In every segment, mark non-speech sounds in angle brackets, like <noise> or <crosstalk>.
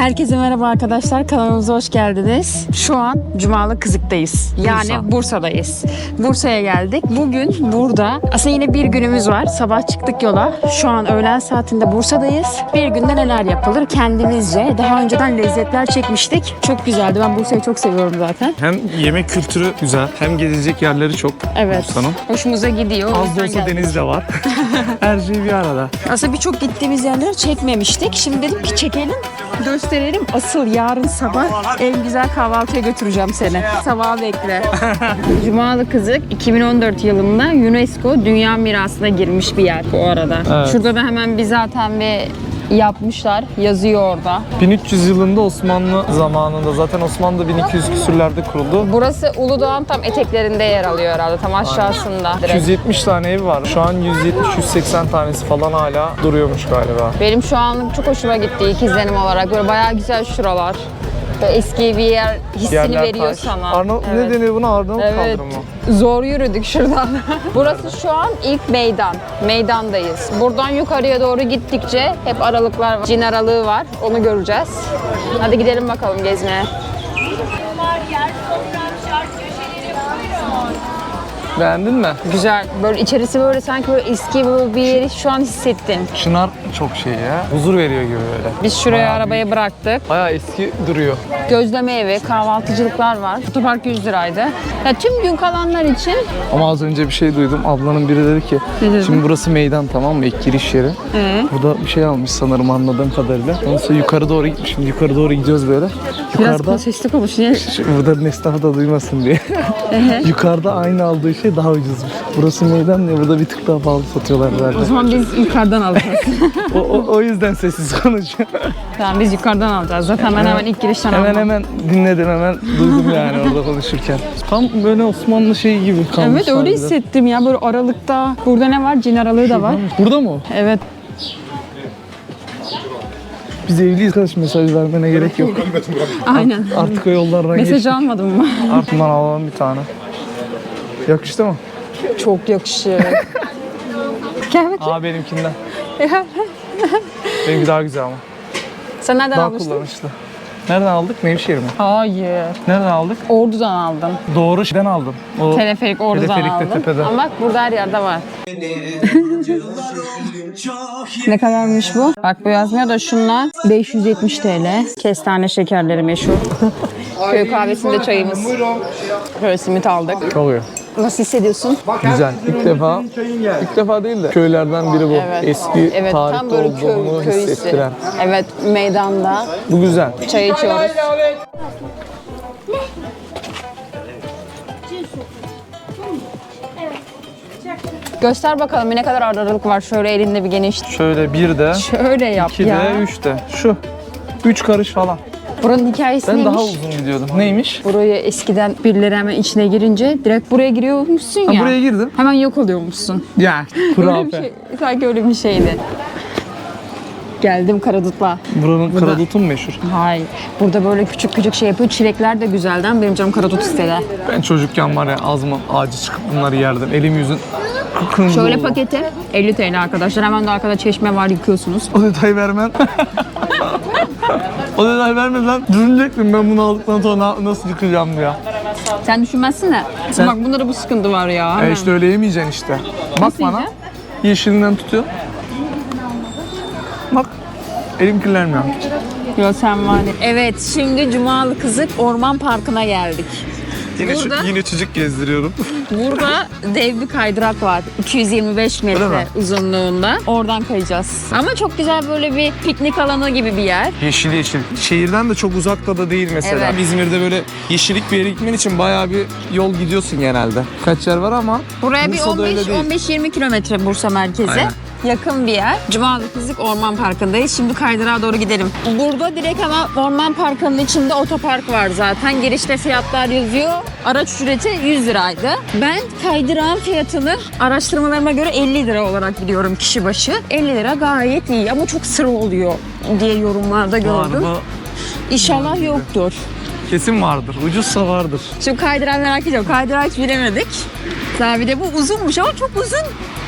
Herkese merhaba arkadaşlar. Kanalımıza hoş geldiniz. Şu an Cumalı Kızık'tayız. Yani Bursa. Bursa'dayız. Bursa'ya geldik. Bugün burada aslında yine bir günümüz var. Sabah çıktık yola. Şu an öğlen saatinde Bursa'dayız. Bir günde neler yapılır kendimizce. Daha önceden lezzetler çekmiştik. Çok güzeldi. Ben Bursa'yı çok seviyorum zaten. Hem yemek kültürü güzel, hem gezilecek yerleri çok. Evet. Bursa'nın. Hoşumuza gidiyor. Az da olsa deniz de var. <laughs> Her şey bir arada. Aslında birçok gittiğimiz yerleri çekmemiştik. Şimdi dedim ki çekelim, gösterelim. Asıl yarın sabah en güzel kahvaltıya götüreceğim seni. Sabah bekle. <laughs> Cumalı Kızık 2014 yılında UNESCO Dünya Mirası'na girmiş bir yer bu arada. Evet. Şurada da hemen bir zaten bir yapmışlar. Yazıyor orada. 1300 yılında Osmanlı zamanında zaten Osmanlı da 1200 küsürlerde kuruldu. Burası Uludağ'ın tam eteklerinde yer alıyor herhalde. Tam aşağısında. Direkt. 270 tane ev var. Şu an 170-180 tanesi falan hala duruyormuş galiba. Benim şu anlık çok hoşuma gitti ilk izlenim olarak. Böyle bayağı güzel şuralar. Böyle eski bir yer hissini Yerler veriyor taş. sana. Arnavut, Evet. Ne deniyor buna? Arnavut Evet. kaldırımı mı? Zor yürüdük şuradan. <laughs> Burası şu an ilk meydan. Meydandayız. Buradan yukarıya doğru gittikçe hep aralıklar var. Cin aralığı var. Onu göreceğiz. Hadi gidelim bakalım gezmeye. Beğendin mi? Güzel. Böyle içerisi böyle sanki böyle eski böyle bir yeri şu an hissettin. Çınar çok şey ya. Huzur veriyor gibi böyle. Biz şuraya Bayağı arabayı bıraktık. Bayağı eski duruyor. Gözleme evi, kahvaltıcılıklar var. Otopark 100 liraydı. Ya tüm gün kalanlar için Ama az önce bir şey duydum. Ablanın biri dedi ki şimdi burası meydan tamam mı? İlk giriş yeri. Ee? Burada bir şey almış sanırım anladığım kadarıyla. Ondan yukarı doğru gitmiş. Şimdi yukarı doğru gidiyoruz böyle. biraz Yukarıda sesli konuş. Niye? burada esnafı da duymasın diye. <laughs> Yukarıda aynı aldığı şey daha ucuzmuş. Burası meydan ya burada bir tık daha pahalı satıyorlar O zaten. zaman biz yukarıdan alacağız. <laughs> O, o, o yüzden sessiz konuşuyor. tamam biz yukarıdan alacağız. Zaten hemen hemen ilk girişten hemen almam. hemen dinledim hemen duydum yani <laughs> orada konuşurken. Tam böyle Osmanlı şeyi gibi kalmış. Evet öyle harbiden. hissettim ya böyle aralıkta. Burada ne var? Cin aralığı da var. Burada mı? o? Evet. Biz evliyiz kardeş mesaj vermene gerek yok. Aynen. Artık o yollardan Mesaj geçtik. almadın mı? Artık bundan alalım bir tane. Yakıştı mı? Çok yakışır. <laughs> Gel bakayım. Aa benimkinden. Benimki daha güzel ama. Sen nereden Daha almıştın? kullanışlı. Nereden aldık? Nevşehir mi? Hayır. Nereden aldık? Ordu'dan aldım. Doğru şeyden aldım. O Teleferik Ordu'dan Teleferikte, aldım. tepede. Ama bak burada her yerde var. ne kadarmış bu? Bak bu yazmıyor da şunlar 570 TL. Kestane şekerleri meşhur. Köy kahvesinde çayımız. Böyle simit aldık. oluyor. Nasıl hissediyorsun? Güzel. İlk defa, ilk defa değil de köylerden biri bu. Eski Evet tam tarihte böyle köy, olduğunu köy hissettiren. Evet meydanda Bu güzel. çay içiyoruz. Göster bakalım ne kadar aralık var şöyle elinde bir geniş. Şöyle bir de, Şöyle yap iki ya. de, üç de. Şu. Üç karış falan. Buranın hikayesi Ben neymiş? daha uzun gidiyordum. Neymiş? Buraya eskiden birileri hemen içine girince direkt buraya giriyormuşsun Ha, ya. buraya girdim. Hemen yok oluyormuşsun. Ya. <laughs> Öyle bir Kurafe. şey, sanki öyle bir şeydi. Geldim Karadut'la. Buranın karadutun meşhur. Hayır. Burada böyle küçük küçük şey yapıyor. Çilekler de güzelden. Benim canım Karadut istedi. Ben çocukken var ya ağzıma ağacı çıkıp bunları yerdim. Elim yüzüm Şöyle paketi 50 TL arkadaşlar. Hemen de arkada çeşme var yıkıyorsunuz. O detayı vermem. o detayı vermeden düşünecektim ben bunu aldıktan sonra na- nasıl yıkayacağım ya. Sen düşünmezsin de. Sen- Bak bunlara bu sıkıntı var ya. E işte öyle yemeyeceksin işte. Bak Nasıl bana. yiyeceksin? Yeşilinden tutuyor. Bak. Elim kirlenmiyor. Yo sen var. Evet şimdi Cumalı Kızık Orman Parkı'na geldik. Yine, Burada- yine çocuk gezdiriyorum. Burada dev bir kaydırak var. 225 Öyle metre mi? uzunluğunda. Oradan kayacağız. Ama çok güzel böyle bir piknik alanı gibi bir yer. Yeşil yeşil. Şehirden de çok uzakta da değil mesela. Evet. İzmir'de böyle yeşillik bir yere gitmen için bayağı bir yol gidiyorsun genelde. Kaç yer var ama Buraya bir Bursa'da öyle değil. 15-20 kilometre Bursa merkeze. Aynen. Yakın bir yer. Cumalı Kızık Orman Parkı'ndayız. Şimdi kaydırağa doğru gidelim. Burada direkt ama Orman Parkı'nın içinde otopark var zaten. Girişte fiyatlar yazıyor. Araç ücreti 100 liraydı. Ben kaydırağın fiyatını araştırmalarıma göre 50 lira olarak biliyorum kişi başı. 50 lira gayet iyi ama çok sıra oluyor diye yorumlarda var gördüm. mı? İnşallah yoktur. Kesin vardır. Ucuzsa vardır. Şimdi kaydırağı merak ediyorum. Kaydırağı hiç bilemedik. Daha bir de bu uzunmuş ama çok uzun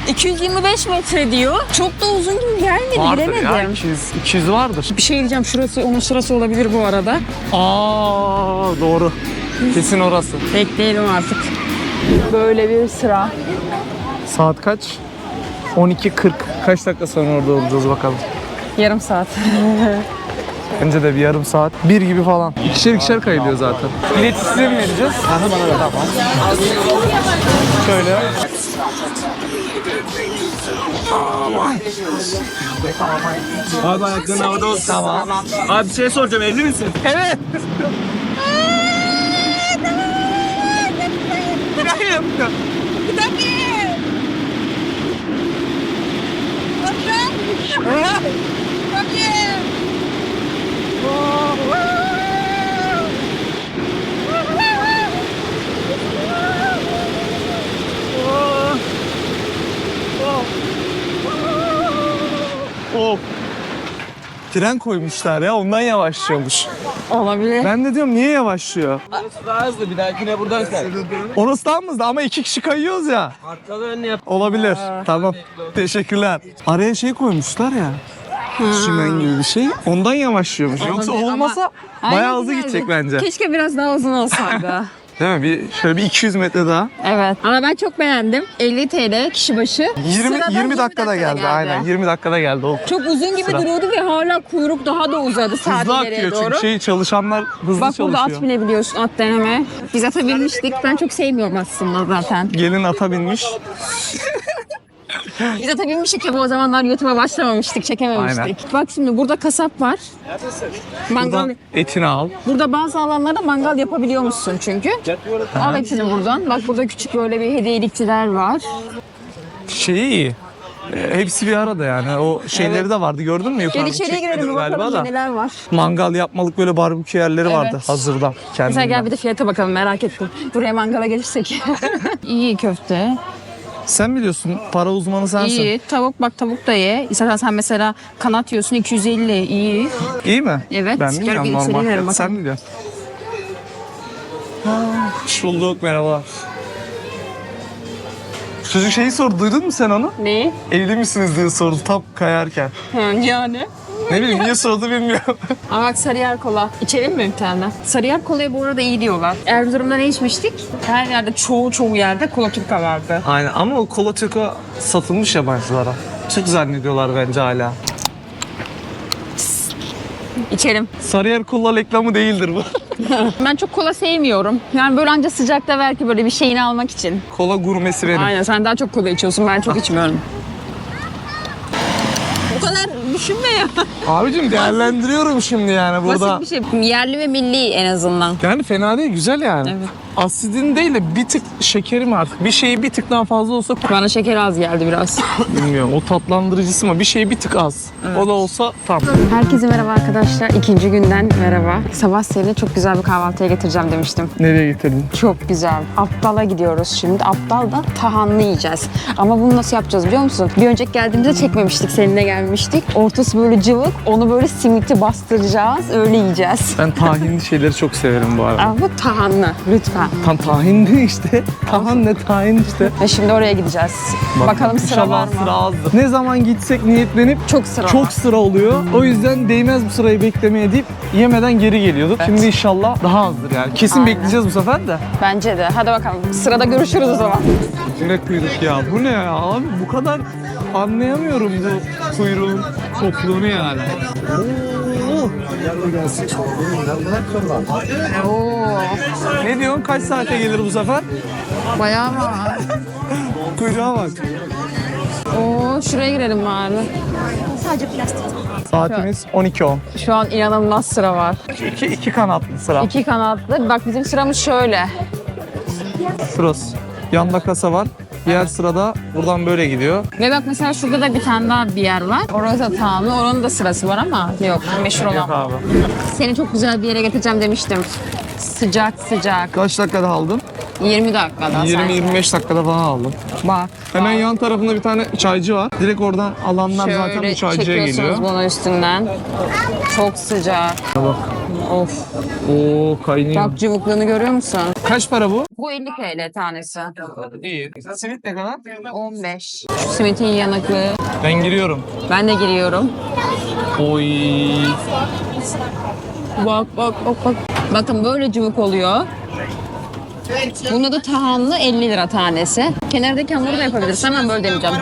225 metre diyor. Çok da uzun gibi gelmedi. Vardır bilemedim. ya 200, 200 vardır. Bir şey diyeceğim. Şurası onun sırası olabilir bu arada. Aa doğru. Kesin orası. Bekleyelim artık. Böyle bir sıra. Saat kaç? 12.40. Kaç dakika sonra orada olacağız bakalım. Yarım saat. <laughs> Bence de bir yarım saat. Bir gibi falan. İkişer ikişer kayılıyor zaten. Bilet size mi vereceğiz? bana ver. Şöyle. Abi ayakların havada olsun. Tamam. Abi bir şey soracağım evli misin? Evet. Of. Fren koymuşlar ya ondan yavaşlıyormuş. Olabilir. Ben de diyorum niye yavaşlıyor? Daha hızlı bir dahakine buradan kay. Orası daha hızlı ama iki kişi kayıyoruz ya. Arkalı önüne yap. Olabilir. Tamam. Teşekkürler. Araya şey koymuşlar ya. Sümen gibi bir şey. Ondan yavaşlıyormuş. Yoksa Olabilir ama- olmasa Aynen bayağı hızlı güzeldi. gidecek bence. Keşke biraz daha uzun olsaydı. <laughs> Değil mi? Bir, şöyle bir 200 metre daha. evet. Ama ben çok beğendim. 50 TL kişi başı. 20 Sıradan 20 dakikada geldi. Aynen. 20 dakikada geldi o. Çok uzun gibi Sıra. duruyordu ve hala kuyruk daha da uzadı Hızlı akıyor doğru. çünkü şey çalışanlar hızlı Bak burada çalışıyor. at binebiliyorsun at deneme. Biz ata binmiştik. Ben çok sevmiyorum aslında zaten. Gelin ata binmiş. <laughs> Biz ata binmiştik tabii o zamanlar YouTube'a başlamamıştık, çekememiştik. Aynen. Bak şimdi burada kasap var. Mangal. Buradan etini al. Burada bazı alanlarda mangal yapabiliyormuşsun çünkü. Al hepsini buradan. Bak burada küçük böyle bir hediyelikçiler var. Şeyi iyi. E, hepsi bir arada yani. O şeyleri de vardı gördün mü yukarıda? Gel içeriye girelim bir Çekmedim bakalım da. neler var. Mangal yapmalık böyle barbekü yerleri vardı Evet. hazırda Mesela kendinden. gel bir de fiyata bakalım merak ettim. Buraya mangala gelirsek. <laughs> İyi köfte. Sen biliyorsun para uzmanı sensin. İyi. Tavuk bak tavuk da ye. İstersen sen mesela kanat yiyorsun 250 iyi. İyi mi? Evet. Ben bilmiyorum bir normal. girelim Sen biliyorsun. Hoş bulduk merhaba. Çocuk şeyi sordu duydun mu sen onu? Ne? Evli misiniz diye sordu tam kayarken. yani. Ne bileyim niye sordu bilmiyorum. <laughs> Ama bak Sarıyer kola. İçelim mi bir tane? Sarıyer kolaya bu arada iyi diyorlar. Erzurum'da ne içmiştik? Her yerde çoğu çoğu yerde kola Türka vardı. Aynen ama o kola türkü satılmış yabancılara. Çok zannediyorlar bence hala. İçelim. Sarıyer kola reklamı değildir bu. <laughs> Ben çok kola sevmiyorum. Yani böyle anca sıcakta belki böyle bir şeyini almak için. kola gurmesi benim. Aynen sen daha çok kola içiyorsun ben çok içmiyorum. Ya. Abicim değerlendiriyorum şimdi yani burada. Basit bir şey. Yerli ve milli en azından. Yani fena değil güzel yani. Evet. Asidin değil de bir tık şekeri mi artık? Bir şeyi bir tık daha fazla olsa Bana şeker az geldi biraz. <laughs> bilmiyorum. O tatlandırıcısı mı? Bir şey bir tık az. O da olsa tam. Herkese merhaba arkadaşlar. İkinci günden merhaba. Sabah seni çok güzel bir kahvaltıya getireceğim demiştim. Nereye getirdin? Çok güzel. Aptal'a gidiyoruz şimdi. Aptal'da tahanlı yiyeceğiz. Ama bunu nasıl yapacağız biliyor musun? Bir önceki geldiğimizde çekmemiştik. Seninle gelmiştik. Ortası böyle cıvık. Onu böyle simiti bastıracağız. Öyle yiyeceğiz. Ben tahinli <laughs> şeyleri çok severim bu arada. Ama bu tahanlı. Lütfen. Tam tahinli işte. Tahan ne tahin işte. Ve şimdi oraya gideceğiz. Bakalım sıra var mı? sıra azdır. Ne zaman gitsek niyetlenip Çok sıra var. çok sıra oluyor. O yüzden değmez bu sırayı beklemeye deyip yemeden geri geliyorduk. Şimdi inşallah daha azdır yani. Kesin Aynen. bekleyeceğiz bu sefer de. Bence de. Hadi bakalım. Sırada görüşürüz o zaman. Ne kuyruk ya? Bu ne ya? Abi bu kadar anlayamıyorum bu kuyruğun topluğunu yani. Oo. Oo. Ne diyorsun? Kaç saate gelir bu sefer? Bayağı var. <laughs> Kuyruğa bak. Oo, şuraya girelim bari. Saatimiz 12.10. Şu an inanılmaz sıra var. İki, iki kanatlı sıra. İki kanatlı. Bak bizim sıramız şöyle. Şurası. Yanda kasa var. Diğer sırada buradan böyle gidiyor. Ve bak mesela şurada da bir tane daha bir yer var. Orası tamamı. Oranın da sırası var ama yok. Meşhur olan. Yok abi. Seni çok güzel bir yere getireceğim demiştim. Sıcak sıcak. Kaç dakikada aldın? 20 dakikada. sen. 20-25 dakikada falan aldım. Bak. Hemen yan tarafında bir tane çaycı var. Direkt oradan alanlar zaten Şöyle bu çaycıya çekiyorsunuz geliyor. bunu üstünden. Çok sıcak. Bak. Of. Oo kaynıyor. Bak cıvıklığını görüyor musun? Kaç para bu? Bu 50 TL tanesi. İyi. Simit ne kadar? 15. Şu simitin yanıklığı. Ben giriyorum. Ben de giriyorum. Oy. Bak bak bak bak. Bakın böyle cıvık oluyor. Bunda da tahanlı 50 lira tanesi. Kenardaki hamuru da yapabilirsin. Hemen böyle deneyeceğim.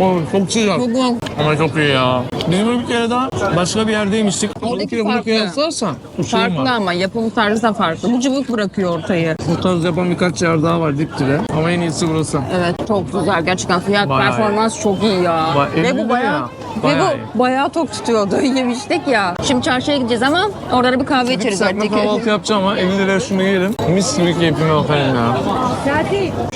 Oy, çok güzel. Bu bu. Ama çok iyi ya. Biz bunu bir kere daha başka bir yerde yemiştik. Oradaki bunu farklı. kıyaslarsan uçurum Farklı var. ama yapım tarzı da farklı. Bu cıvık bırakıyor ortayı. Bu tarz yapan birkaç yer daha var dip dibe. Ama en iyisi burası. Evet çok güzel. Gerçekten fiyat Bayağı performans çok iyi ya. Ba- ve bu bayağı, ya. ve Bayağı bu iyi. bayağı tok tutuyordu. <laughs> Yemiştik ya. Şimdi çarşıya gideceğiz ama orada da bir kahve içeriz. Serpme belki. kahvaltı yapacağım ama 50 liraya şunu yiyelim. Mis gibi keyfime bakarım ya.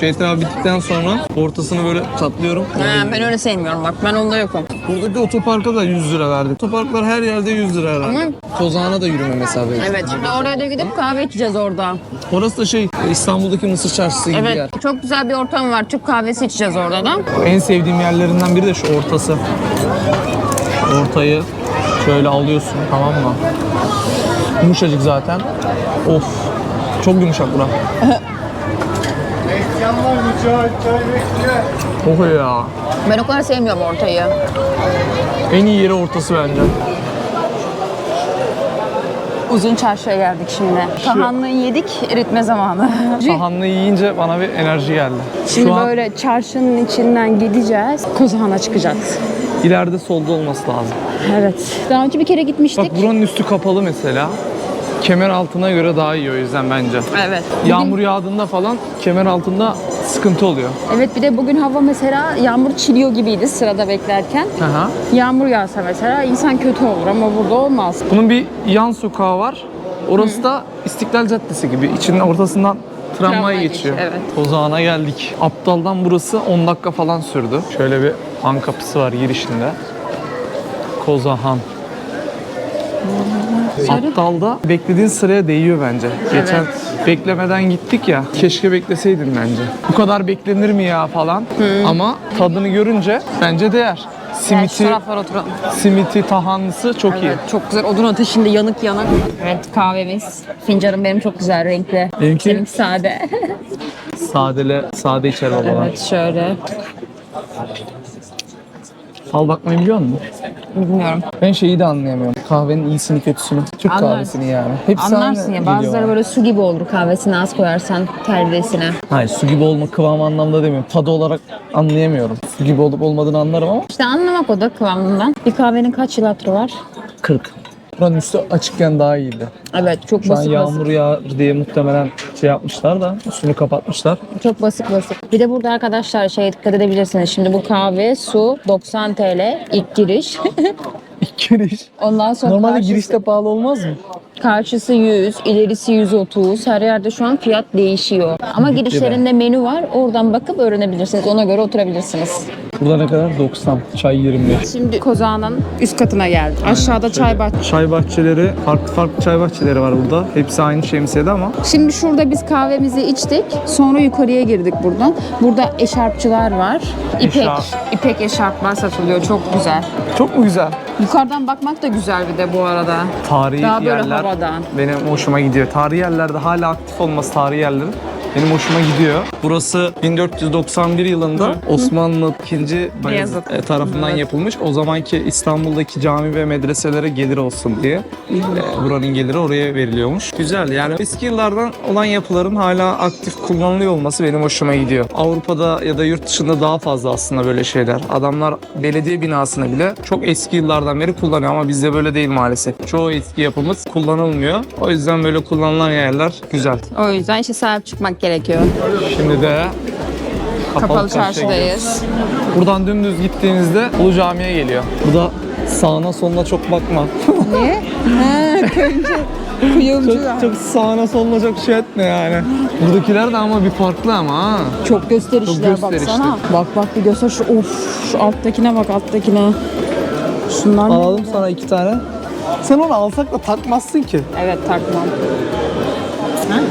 Etrafı bittikten sonra ortasını böyle katlıyorum. Ha, ben öyle sevmiyorum bak. Ben onda yokum. Buradaki otoparka da 100 lira verdik. Otoparklar her yerde 100 lira herhalde. Ama- Kozağına da yürüme mesafesi. Evet şimdi oraya da gidip kahve içeceğiz orada. Orası da şey İstanbul'daki Mısır Çarşısı gibi bir yer. Evet çok güzel bir ortam var. Türk kahvesi içeceğiz orada da. En sevdiğim yerlerinden biri de şu ortası. Ortayı şöyle alıyorsun tamam mı? Yumuşacık zaten. Of. Çok yumuşak bura. <laughs> Oh ya. Ben o kadar sevmiyorum ortayı. En iyi yeri ortası bence. Uzun çarşıya geldik şimdi. Tahanlı yedik, eritme zamanı. <laughs> Sahanlı yiyince bana bir enerji geldi. Şimdi Şu an böyle çarşının içinden gideceğiz. Kozağan'a çıkacağız. ileride solda olması lazım. Evet. Daha önce bir kere gitmiştik. Bak buranın üstü kapalı mesela. Kemer altına göre daha iyi o yüzden bence. Evet. Yağmur yağdığında falan kemer altında sıkıntı oluyor. Evet bir de bugün hava mesela yağmur çiliyor gibiydi sırada beklerken. Aha. Yağmur yağsa mesela insan kötü olur ama burada olmaz. Bunun bir yan sokağı var. Orası da İstiklal Caddesi gibi. İçinin ortasından tramvay, Tramvay geçiyor. geçiyor, evet. Kozağına geldik. Aptal'dan burası 10 dakika falan sürdü. Şöyle bir han kapısı var girişinde. Kozahan. Aptal'da beklediğin sıraya değiyor bence. Geçen beklemeden gittik ya. Keşke bekleseydin bence. Bu kadar beklenir mi ya falan. Ama tadını görünce bence değer. Şu Simiti, taraflara oturalım. simiti, tahanlısı çok iyi. Evet, çok güzel. Odun ateşinde yanık yanık. Evet kahvemiz. Fincanım benim çok güzel renkli. Benimki- Seninki sade. Sadele, sade içer babalar. evet şöyle. Fal bakmayı biliyor musun? Bilmiyorum. Ben şeyi de anlayamıyorum. Kahvenin iyisini kötüsünü. Türk Anlarsın. kahvesini yani. Hepsi Anlarsın aynı ya geliyor bazıları bana. böyle su gibi olur kahvesine az koyarsan terbiyesine. Hayır su gibi olma kıvam anlamda demiyorum. Tadı olarak anlayamıyorum. Su gibi olup olmadığını anlarım ama İşte anlamak o da kıvamından. Bir kahvenin kaç yıl hatırı var? 40. Buranın üstü açıkken daha iyiydi. Evet çok Şu an basit basit. yağmur yağar diye muhtemelen şey yapmışlar da üstünü kapatmışlar. Çok basit basit. Bir de burada arkadaşlar şey dikkat edebilirsiniz. Şimdi bu kahve, su 90 TL ilk giriş. <laughs> İlk giriş. Ondan sonra Normalde karşısı, girişte pahalı olmaz mı? karşısı 100, ilerisi 130. Her yerde şu an fiyat değişiyor. Ama girişlerinde menü var. Oradan bakıp öğrenebilirsiniz. Ona göre oturabilirsiniz. Burada ne kadar? 90. Çay 25. Şimdi Kozağı'nın üst katına geldik. Aşağıda çay bahçesi. Çay bahçeleri, farklı farklı çay bahçeleri var burada. Hepsi aynı şemsiyede ama Şimdi şurada biz kahvemizi içtik. Sonra yukarıya girdik buradan. Burada eşarpçılar var. İpek, Eşarp. ipek eşarplar satılıyor. Çok güzel. çok mu güzel? Yukarıdan bakmak da güzel bir de bu arada. Tarihi Daha böyle yerler havadan. benim hoşuma gidiyor. Tarihi yerlerde hala aktif olması tarihi yerlerin benim hoşuma gidiyor. Burası 1491 yılında Osmanlı 2. Bayezid e, tarafından yapılmış. O zamanki İstanbul'daki cami ve medreselere gelir olsun diye. e, Buranın geliri oraya veriliyormuş. Güzel yani eski yıllardan olan yapıların hala aktif kullanılıyor olması benim hoşuma gidiyor. Avrupa'da ya da yurt dışında daha fazla aslında böyle şeyler. Adamlar belediye binasını bile çok eski yıllardan beri kullanıyor ama bizde böyle değil maalesef. Çoğu eski yapımız kullanılmıyor. O yüzden böyle kullanılan yerler güzel. O yüzden işte sahip çıkmak gerekiyor. Şimdi de Kapalı çarşıya çarşıdayız. Buradan dümdüz gittiğinizde Ulu Cami'ye geliyor. Burada sağına soluna çok bakma. <laughs> Niye? Ha. Kuyumcu. çok, çok sağına soluna çok şey etme yani. Buradakiler de ama bir farklı ama ha. Çok Çok gösterişli. baksana. Bak bak bir göster şu of şu alttakine bak alttakine. Şunlar? Alalım sana iki tane. Sen onu alsak da takmazsın ki. Evet takmam.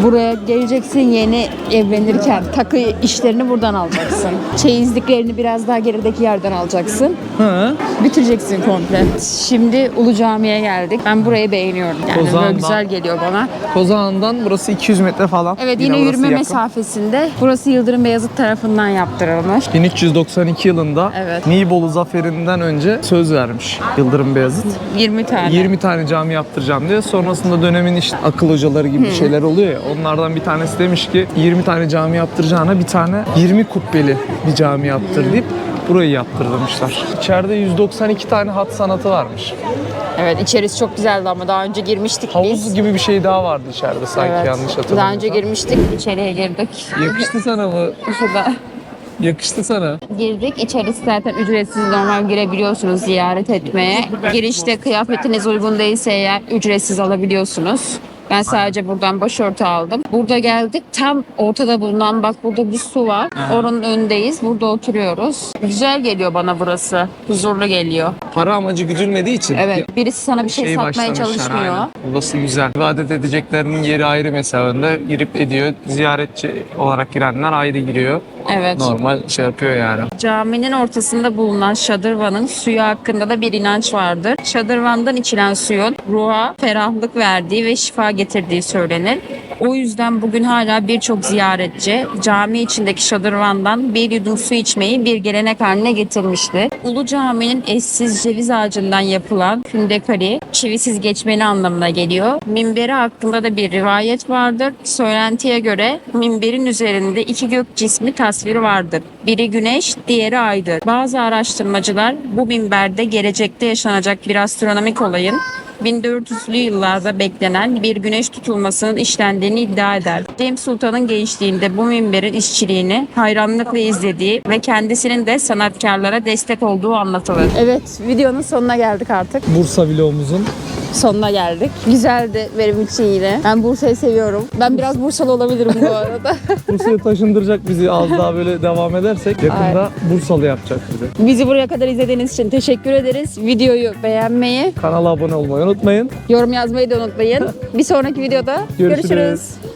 Buraya geleceksin yeni evlenirken takı işlerini buradan alacaksın. <laughs> Çeyizliklerini biraz daha gerideki yerden alacaksın. Hı. Bitireceksin komple. Şimdi Ulu Cami'ye geldik. Ben burayı beğeniyorum. Yani böyle Kozağından- güzel geliyor bana. Kozağan'dan burası 200 metre falan. Evet yine, orası yürüme yakın. mesafesinde. Burası Yıldırım Beyazıt tarafından yaptırılmış. 1392 yılında Evet. Nibolu zaferinden önce söz vermiş Yıldırım Beyazıt. 20 tane. 20 tane cami yaptıracağım diye. Sonrasında dönemin işte akıl hocaları gibi şeyler oluyor ya. Onlardan bir tanesi demiş ki 20 tane cami yaptıracağına bir tane 20 kubbeli bir cami yaptır deyip burayı yaptırmışlar. İçeride 192 tane hat sanatı varmış. Evet içerisi çok güzeldi ama daha önce girmiştik Havuz biz. gibi bir şey daha vardı içeride sanki Evet. yanlış hatırlamıyorsam. Daha önce girmiştik. İçeriye girdik. Yakıştı sana mı? Şurada. Yakıştı sana. Girdik. İçerisi zaten ücretsiz normal girebiliyorsunuz ziyaret etmeye. Girişte kıyafetiniz uygun değilse eğer ücretsiz alabiliyorsunuz. Ben sadece buradan başörtü aldım. Burada geldik. Tam ortada bulunan bak burada bir su var. Oranın önündeyiz. Burada oturuyoruz. Güzel geliyor bana burası. Huzurlu geliyor. Para amacı güdülmediği için Evet. Birisi sana bir şey, satmaya çalışmıyor. aynen. Burası güzel. İbadet edeceklerinin yeri ayrı mesela önde. Girip ediyor. Ziyaretçi olarak girenler ayrı giriyor. Evet. Normal şey yapıyor yani. Caminin ortasında bulunan şadırvanın suyu hakkında da bir inanç vardır. Şadırvandan içilen suyun ruha ferahlık verdiği ve şifa getirdiği söylenir. O yüzden bugün hala birçok ziyaretçi cami içindeki şadırvandan bir yudum su içmeyi bir gelenek haline getirmişti. Ulu Cami'nin eşsiz ceviz ağacından yapılan kündekari çivisiz geçmeni anlamına geliyor. Minberi hakkında da bir rivayet vardır. Söylentiye göre minberin üzerinde iki gök cismi tasviri vardır. Biri güneş, diğeri aydır. Bazı araştırmacılar bu minberde gelecekte yaşanacak bir astronomik olayın 1400'lü yıllarda beklenen bir güneş tutulmasının işlendiğini iddia eder. Cem Sultan'ın gençliğinde bu minberin işçiliğini hayranlıkla izlediği ve kendisinin de sanatkarlara destek olduğu anlatılır. Evet, videonun sonuna geldik artık. Bursa vlogumuzun Sonuna geldik. Güzeldi benim için yine. Ben Bursa'yı seviyorum. Ben biraz Bursalı olabilirim bu arada. <laughs> Bursa'ya taşındıracak bizi az daha böyle devam edersek yakında Bursalı yapacak bizi. Bizi buraya kadar izlediğiniz için teşekkür ederiz. Videoyu beğenmeyi, Kanala abone olmayı unutmayın. yorum yazmayı da unutmayın. Bir sonraki videoda Görüşürüz. görüşürüz.